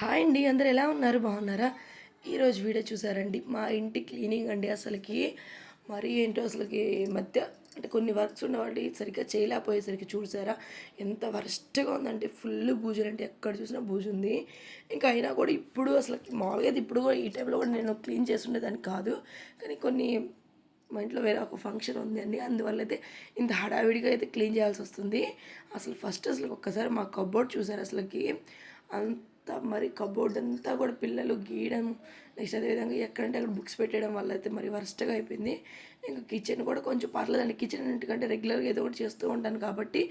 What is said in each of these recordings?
Hi అండి అందరు ఎలా ఉన్నారు? బాగున్నారా? ఈరోజు వీడియో చూసారండి. మా ఇంటి క్లీనింగ్ అండి అసలుకి. మరీ ఏంటో అసలుకి మధ్య అంటే కొన్ని వర్క్స్ ఉన్నవాడి సరిగ్గా చేయలేకపోయేసరికి చూసారా? ఎంత వరస్ట్గా ఉందంటే ఫుల్ బూజులు అంటే ఎక్కడ చూసినా బూజు ఉంది. ఇంకా అయినా కూడా ఇప్పుడు అసలు మామూలుగా అయితే ఇప్పుడు కూడా ఈ టైంలో కూడా నేను క్లీన్ చేస్తుండేదాన్ని కాదు. కానీ కొన్ని మా ఇంట్లో వేరే ఒక ఫంక్షన్ ఉంది అండి. అందువల్ల అయితే ఇంత హడావిడిగా అయితే క్లీన్ చేయాల్సి వస్తుంది. అసలు ఫస్ట్ అసలు ఒక్కసారి మా కబోర్డ్ చూసారు అసలుకి? అంత మరి కబోర్డ్ అంతా కూడా పిల్లలు గీయడం నెక్స్ట్ అదేవిధంగా ఎక్కడంటే అక్కడ బుక్స్ పెట్టడం వల్ల అయితే మరి వరస్ట్గా అయిపోయింది. ఇంకా కిచెన్ కూడా కొంచెం పర్లేదండి. కిచెన్ ఎందుకంటే రెగ్యులర్గా ఏదో ఒకటి చేస్తూ ఉంటాను కాబట్టి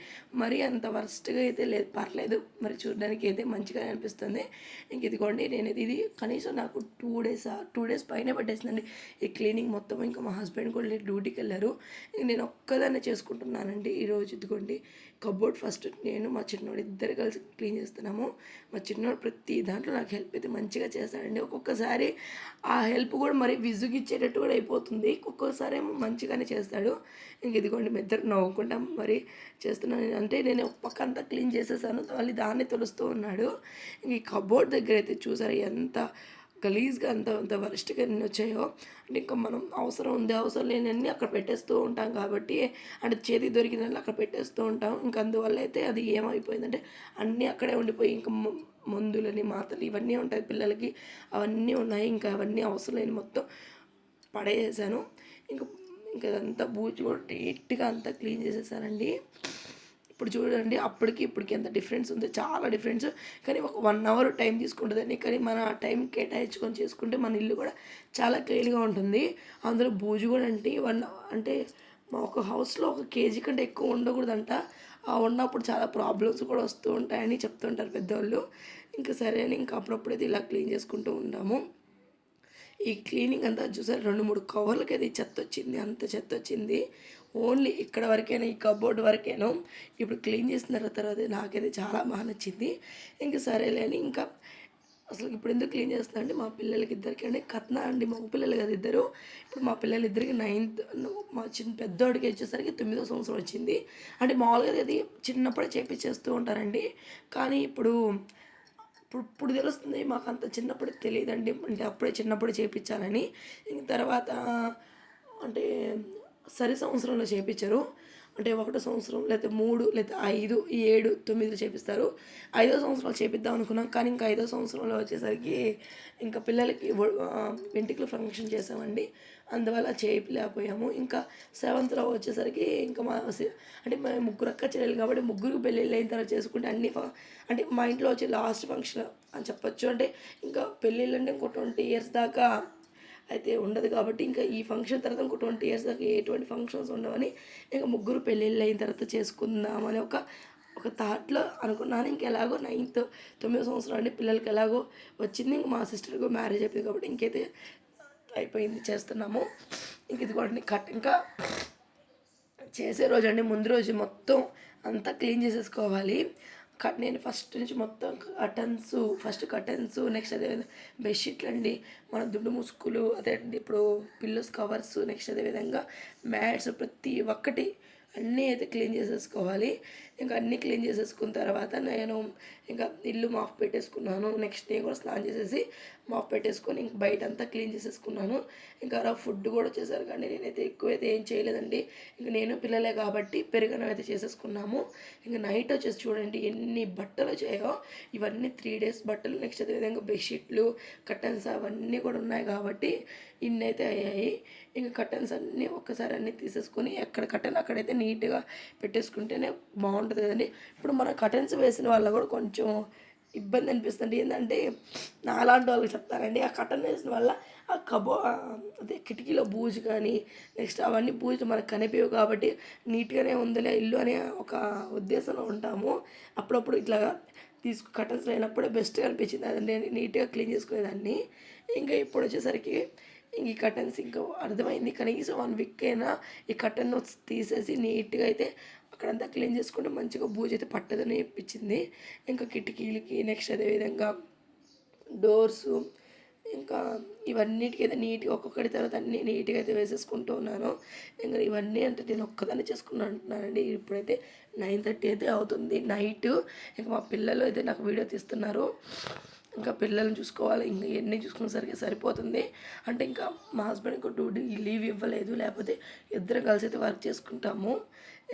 మరి అంత వరస్ట్గా అయితే లేదు. పర్లేదు. మరి చూడడానికి అయితే మంచిగా అనిపిస్తుంది. ఇంక ఇదిగోండి నేను ఇది కనీసం నాకు టూ డేస్ టూ డేస్ పైన పట్టేసిందండి. ఈ క్లీనింగ్ మొత్తం ఇంకా మా హస్బెండ్ కూడా డ్యూటీకి వెళ్ళారు. ఇంక నేను ఒక్కదాన్నే చేసుకుంటున్నానండి ఈరోజు ఇదిగోండి. కబోర్డ్ ఫస్ట్ నేను మా చిన్నోడు ఇద్దరు కలిసి క్లీన్ చేస్తున్నాము. మా చిన్నోడు ప్రతి దాంట్లో నాకు హెల్ప్ అయితే మంచిగా చేస్తాడండి. ఒక్కొక్కసారి ఆ హెల్ప్ కూడా మరి విసుగిచ్చేటట్టు కూడా అయిపోతుంది. ఒక్కొక్కసారి ఏమో మంచిగానే చేస్తాడు. ఇంక ఇదిగోండి మీ ఇద్దరు మరి చేస్తున్నాను. అంటే నేను పక్క అంతా క్లీన్ చేసేసాను. మళ్ళీ దాన్ని తెలుస్తూ ఉన్నాడు. ఇంక ఈ కబోర్డ్ దగ్గర అయితే చూసారు ఎంత గలీజ్గా అంత అంత వరస్ట్గా ఎన్ని వచ్చాయో అంటే ఇంకా మనం అవసరం ఉంది అవసరం లేనన్ని అక్కడ పెట్టేస్తూ ఉంటాం కాబట్టి అంటే చేతి దొరికిన అక్కడ పెట్టేస్తూ ఉంటాం. ఇంకా అందువల్ల అయితే అది ఏమైపోయిందంటే అన్నీ అక్కడే ఉండిపోయి ఇంకా మందులని మాతలు ఇవన్నీ ఉంటాయి పిల్లలకి. అవన్నీ ఉన్నాయి ఇంకా అవన్నీ అవసరం లేని మొత్తం పడేసాను ఇంకా ఇంకా అదంతా బూజు కూడా నీట్గా అంతా క్లీన్ చేసేసానండి. ఇప్పుడు చూడండి అప్పటికి ఇప్పటికి ఎంత డిఫరెన్స్ ఉంది. చాలా డిఫరెన్స్. కానీ ఒక వన్ అవర్ టైం తీసుకుంటుందండి. కానీ మన ఆ టైం కేటాయించుకొని చేసుకుంటే మన ఇల్లు కూడా చాలా క్లీన్గా ఉంటుంది. అందులో బూజు కూడా అంటే వన్ అంటే మా ఒక హౌస్లో ఒక కేజీ కంటే ఎక్కువ ఉండకూడదంట. ఆ ఉన్నప్పుడు చాలా ప్రాబ్లమ్స్ కూడా వస్తూ ఉంటాయని చెప్తుంటారు పెద్దవాళ్ళు ఇంకా సరే అని ఇంకా అప్పుడప్పుడైతే ఇలా క్లీన్ చేసుకుంటూ ఉంటాము. ఈ క్లీనింగ్ అంతా చూసారు? రెండు మూడు కవర్లకి అది చెత్త వచ్చింది అంత చెత్త వచ్చింది. ఓన్లీ ఇక్కడ వరకేనా ఈ కబోర్డ్ వరకేనో? ఇప్పుడు క్లీన్ చేసిన తర్వాత నాకైతే చాలా బాగా నచ్చింది. ఇంకా సరేలే అని ఇంకా అసలు ఇప్పుడు ఎందుకు క్లీన్ చేస్తున్నా అంటే మా పిల్లలకి ఇద్దరికి అంటే కత్న అండి మా పిల్లలు కదా ఇద్దరు. ఇప్పుడు మా పిల్లలు ఇద్దరికి నైన్త్ మా చిన్న పెద్దోడికి వచ్చేసరికి తొమ్మిదో సంవత్సరం వచ్చింది. అంటే మామూలుగా అది చిన్నప్పుడే చేపించేస్తూ ఉంటారండి. కానీ ఇప్పుడు ఇప్పుడు ఇప్పుడు తెలుస్తుంది మాకు అంత చిన్నప్పుడు తెలియదండి. అంటే అప్పుడే చిన్నప్పుడు చేయించాలని ఇంక తర్వాత అంటే సరి సంవత్సరంలో చేపించరు. అంటే ఒకటో సంవత్సరం లేకపోతే మూడు లేకపోతే ఐదు ఏడు తొమ్మిది చేపిస్తారు. ఐదో సంవత్సరాలు చేపిద్దాం అనుకున్నాం కానీ ఇంకా ఐదో సంవత్సరంలో వచ్చేసరికి ఇంకా పిల్లలకి వెంటికలు వెంట్రుకలు ఫంక్షన్ చేసామండి. అందువల్ల చేయలేకపోయాము ఇంకా సెవెంత్లో వచ్చేసరికి ఇంకా మా అంటే మా ముగ్గురు అక్క చెల్లెలు కాబట్టి ముగ్గురు పెళ్ళిళ్ళు అయిన తర్వాత చేసుకుంటే అన్ని అంటే మా ఇంట్లో వచ్చే లాస్ట్ ఫంక్షన్ అని చెప్పొచ్చు. అంటే ఇంకా పెళ్ళిళ్ళు అంటే ఇంకో ట్వంటీ ఇయర్స్ దాకా అయితే ఉండదు కాబట్టి ఇంకా ఈ ఫంక్షన్ తర్వాత ఇంకో ట్వంటీ ఇయర్స్ దాకా ఎటువంటి ఫంక్షన్స్ ఉండవని ఇంకా ముగ్గురు పెళ్ళిళ్ళు అయిన తర్వాత చేసుకుందామని ఒక ఒక థాట్లో అనుకున్నాను. ఇంక ఎలాగో నైన్త్ తొమ్మిదో సంవత్సరం అండి. పిల్లలకి ఎలాగో వచ్చింది. ఇంక మా సిస్టర్కి మ్యారేజ్ అయిపోయింది కాబట్టి ఇంకైతే అయిపోయింది చేస్తున్నాము. ఇంక ఇదిగోండి కట్ ఇంకా చేసే రోజు అండి. ముందు రోజు మొత్తం అంతా క్లీన్ చేసేసుకోవాలి. కట్ నేను ఫస్ట్ నుంచి మొత్తం కటన్స్ ఫస్ట్ కటన్స్ నెక్స్ట్ అదే బెడ్షీట్లు అండి మన దుడ్డు ముసుగులు అదే అండి ఇప్పుడు పిల్లోస్ కవర్స్ నెక్స్ట్ అదేవిధంగా మ్యాట్స్ ప్రతి ఒక్కటి అన్నీ అయితే క్లీన్ చేసేసుకోవాలి. ఇంకా అన్నీ క్లీన్ చేసేసుకున్న తర్వాత నేను ఇంకా ఇల్లు మాఫ్ పెట్టేసుకున్నాను. నెక్స్ట్ డే కూడా స్నానం చేసేసి మాఫ్ పెట్టేసుకొని ఇంక బయట అంతా క్లీన్ చేసేసుకున్నాను. ఇంకా అలా ఫుడ్ కూడా వచ్చేసారు కానీ నేనైతే ఎక్కువ అయితే ఏం చేయలేదండి. ఇంకా నేను పిల్లలే కాబట్టి పెరుగన్నం అయితే చేసేసుకున్నాము. ఇంకా నైట్ వచ్చేసి చూడండి ఎన్ని బట్టలు చేయో ఇవన్నీ త్రీ డేస్ బట్టలు నెక్స్ట్ అదేవిధంగా బెడ్షీట్లు కర్టన్స్ అవన్నీ కూడా ఉన్నాయి కాబట్టి ఇన్ని అయితే అయ్యాయి. ఇంకా కర్టన్స్ అన్నీ ఒక్కసారి అన్నీ తీసేసుకొని ఎక్కడ కర్టన్ అక్కడైతే నీట్గా పెట్టేసుకుంటేనే బాగుంటుంది. కదండి. ఇప్పుడు మన కటన్స్ వేసిన వాళ్ళ కూడా కొంచెం ఇబ్బంది అనిపిస్తుంది. ఏంటంటే నాలాంటి వాళ్ళకి చెప్తారండి. ఆ కటన్ వేసిన వల్ల ఆ కబో అదే కిటికీలో బూజు కానీ నెక్స్ట్ అవన్నీ బూజు మనకు కనిపించవు కాబట్టి నీట్గానే ఉందిలే ఇల్లు అనే ఒక ఉద్దేశంలో ఉంటాము. అప్పుడప్పుడు ఇట్లా తీసుకు కటన్స్ లేనప్పుడే బెస్ట్గా అనిపించింది. అదండి నీట్గా క్లీన్ చేసుకునేదాన్ని. ఇంకా ఇప్పుడు వచ్చేసరికి ఇంక ఈ కర్టన్స్ ఇంకా అర్థమైంది. కనీసం వన్ వీక్ అయినా ఈ కటన్ తీసేసి నీట్గా అయితే అక్కడంతా క్లీన్ చేసుకుంటే మంచిగా బూజు అయితే పట్టదని చెప్పించింది. ఇంకా కిటికీలకి నెక్స్ట్ అదేవిధంగా డోర్స్ ఇంకా ఇవన్నిటికీ అయితే నీట్గా ఒక్కొక్కటి తర్వాత అన్నీ నీట్గా అయితే వేసేసుకుంటూ ఉన్నాను. ఇంకా ఇవన్నీ అంటే నేను ఒక్కదాన్ని చేసుకున్నాను అంటున్నానండి. ఇప్పుడైతే నైన్ థర్టీ అయితే అవుతుంది. నైట్ ఇంకా మా పిల్లలు అయితే నాకు వీడియో తీస్తున్నారు. ఇంకా పిల్లల్ని చూసుకోవాలి ఇంకా ఇవన్నీ చూసుకునేసరికి సరిపోతుంది. అంటే ఇంకా మా హస్బెండ్కి డ్యూటీ లీవ్ ఇవ్వలేదు లేకపోతే ఇద్దరం కలిసి అయితే వర్క్ చేసుకుంటాము.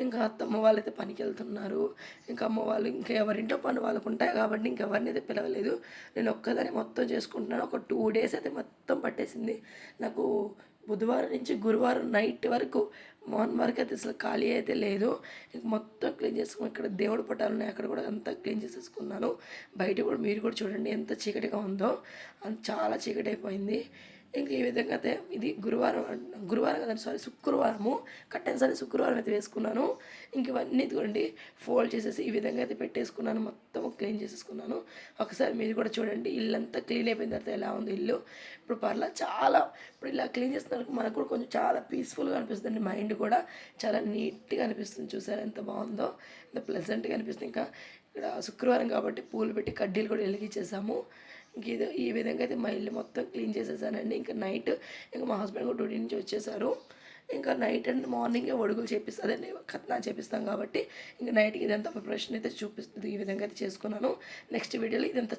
ఇంకా అత్తమ్మ వాళ్ళు అయితే పనికి వెళ్తున్నారు. ఇంకా అమ్మ వాళ్ళు ఇంకా ఎవరింటో పని వాళ్ళకు ఉంటాయి కాబట్టి ఇంకెవరిని అయితే పిలవలేదు. నేను ఒక్కదాన్ని మొత్తం చేసుకుంటున్నాను. ఒక టూ డేస్ అయితే మొత్తం పట్టేసింది. నాకు బుధవారం నుంచి గురువారం నైట్ వరకు మార్నింగ్ వరకు అయితే అసలు ఖాళీ అయితే లేదు. మొత్తం క్లీన్ చేసుకుని ఇక్కడ దేవుడు పటాలు ఉన్నాయి. అక్కడ కూడా అంతా క్లీన్ చేసేసుకున్నాను. బయట కూడా మీరు కూడా చూడండి ఎంత చీకటిగా ఉందో. అంత చాలా చీకటి అయిపోయింది. ఇంకా ఈ విధంగా అయితే ఇది గురువారం గురువారం కదండి సారీ శుక్రవారము కట్టెన్ సారీ శుక్రవారం అయితే వేసుకున్నాను. ఇంక ఇవన్నీ చూడండి ఫోల్డ్ చేసేసి ఈ విధంగా అయితే పెట్టేసుకున్నాను మొత్తం క్లీన్ చేసేసుకున్నాను. ఒకసారి మీరు కూడా చూడండి ఇల్లు అంతా క్లీన్ అయిపోయిన తర్వాత ఎలా ఉంది ఇల్లు. ఇప్పుడు పర్లా చాలా ఇప్పుడు ఇలా క్లీన్ చేస్తున్నందుకు మనకు కూడా కొంచెం చాలా పీస్ఫుల్గా అనిపిస్తుంది మైండ్ కూడా చాలా నీట్గా అనిపిస్తుంది. చూసారు ఎంత బాగుందో ఎంత ప్లెజెంట్గా అనిపిస్తుంది. ఇంకా ఇక్కడ శుక్రవారం కాబట్టి పూలు పెట్టి కడ్డీలు కూడా వెలిగించేసాము. ఇంక ఇది ఈ విధంగా అయితే మా ఇల్లు మొత్తం క్లీన్ చేసేసానండి. ఇంకా నైట్ ఇంకా మా హస్బెండ్ కూడా డ్యూటీ నుంచి వచ్చేసారు. ఇంకా నైట్ అండ్ మార్నింగే ఒడుగులు చేపిస్తుంది అదే కట్నా చేపిస్తాం కాబట్టి ఇంకా నైట్కి ఇదంతా ప్రిపరేషన్ అయితే చూపిస్తుంది. ఈ విధంగా అయితే చేసుకున్నాను. నెక్స్ట్ వీడియోలో ఇదంతా